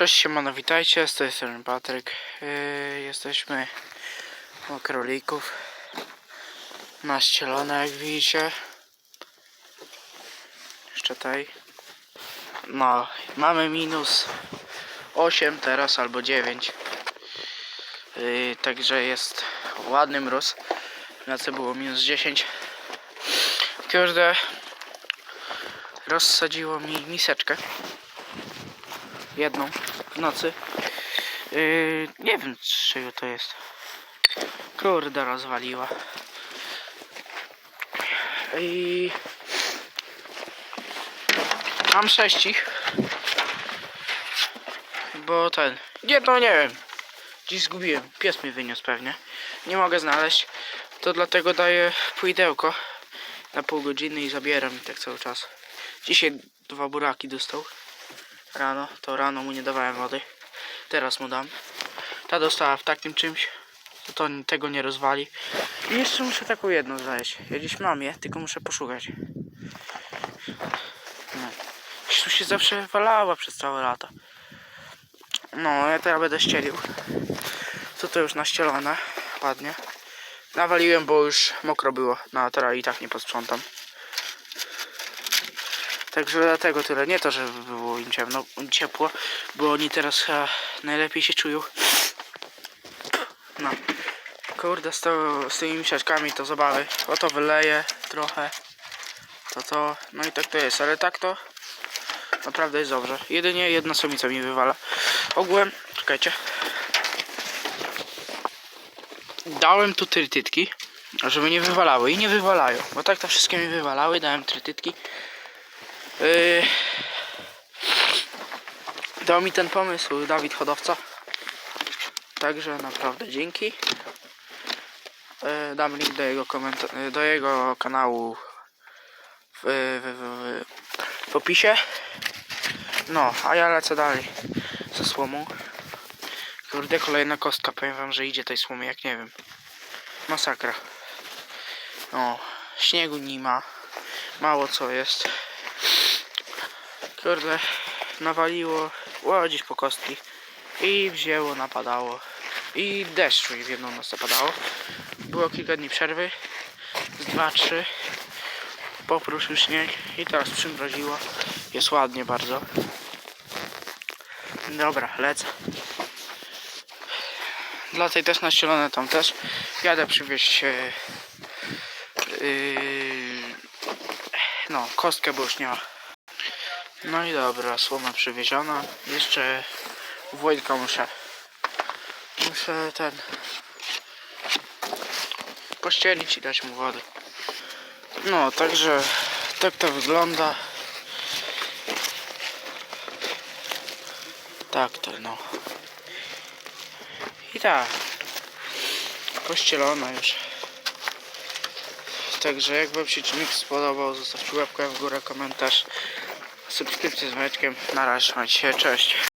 Cześć, siemano, witajcie, z tej strony Patryk. Yy, jesteśmy u królików. Naścielone, jak widzicie. Jeszcze tutaj. No, mamy minus 8 teraz albo 9. Yy, także jest ładny mróz. W nocy było minus 10. Kurde, rozsadziło mi miseczkę jedną w nocy. Yy, nie wiem z czego to jest. Kurde rozwaliła. I mam sześć ich. Bo ten. Nie no nie wiem. Dziś zgubiłem. Pies mnie wyniósł pewnie. Nie mogę znaleźć. To dlatego daję pójdełko na pół godziny i zabieram i tak cały czas. Dzisiaj dwa buraki dostał rano, to rano mu nie dawałem wody. Teraz mu dam. Ta dostała w takim czymś, to, to tego nie rozwali. I jeszcze muszę taką jedną znaleźć. Ja gdzieś mam je, tylko muszę poszukać. No. Tu się zawsze walała przez całe lata. No, ja teraz będę ścielił. To to już naścielone, ładnie. Nawaliłem, bo już mokro było. No, a teraz i tak nie posprzątam. Także dlatego tyle. Nie to, że było im ciemno, ciepło, bo oni teraz chyba najlepiej się czują. No. Kurde, z, to, z tymi misiaczkami to zabawy. O to wyleję trochę. To to. No i tak to jest, ale tak to naprawdę jest dobrze. Jedynie jedna samica mi wywala. Ogółem, czekajcie. Dałem tu trytytki, żeby nie wywalały i nie wywalają. Bo tak to wszystkie mi wywalały, dałem trytytki. Yy, dał mi ten pomysł Dawid Hodowca. Także naprawdę dzięki. Yy, dam link do jego, komenta- do jego kanału w, w, w, w opisie. No, a ja lecę dalej ze słomą. Kurde, kolejna kostka. Powiem wam, że idzie tej słomy, jak nie wiem. Masakra. O, śniegu nie ma. Mało co jest. Kurde, nawaliło łodzić po kostki i wzięło, napadało i deszczu i w jedną noc napadało. Było kilka dni przerwy, z dwa, trzy, popruszył śnieg i teraz przymroziło. Jest ładnie bardzo. Dobra, lecę. Dla tej też naścielone tam też. Jadę przywieźć e, yy, no, kostkę, bo już nie ma. No i dobra, słoma przywieziona. Jeszcze Wojtka muszę. Muszę ten. Pościelić i dać mu wody. No, także tak to wygląda. Tak to no. I tak. Pościelona już. Także jak wam się filmik spodobał, zostawcie łapkę w górę, komentarz subskrypcję z Maćkiem. Na razie, cześć.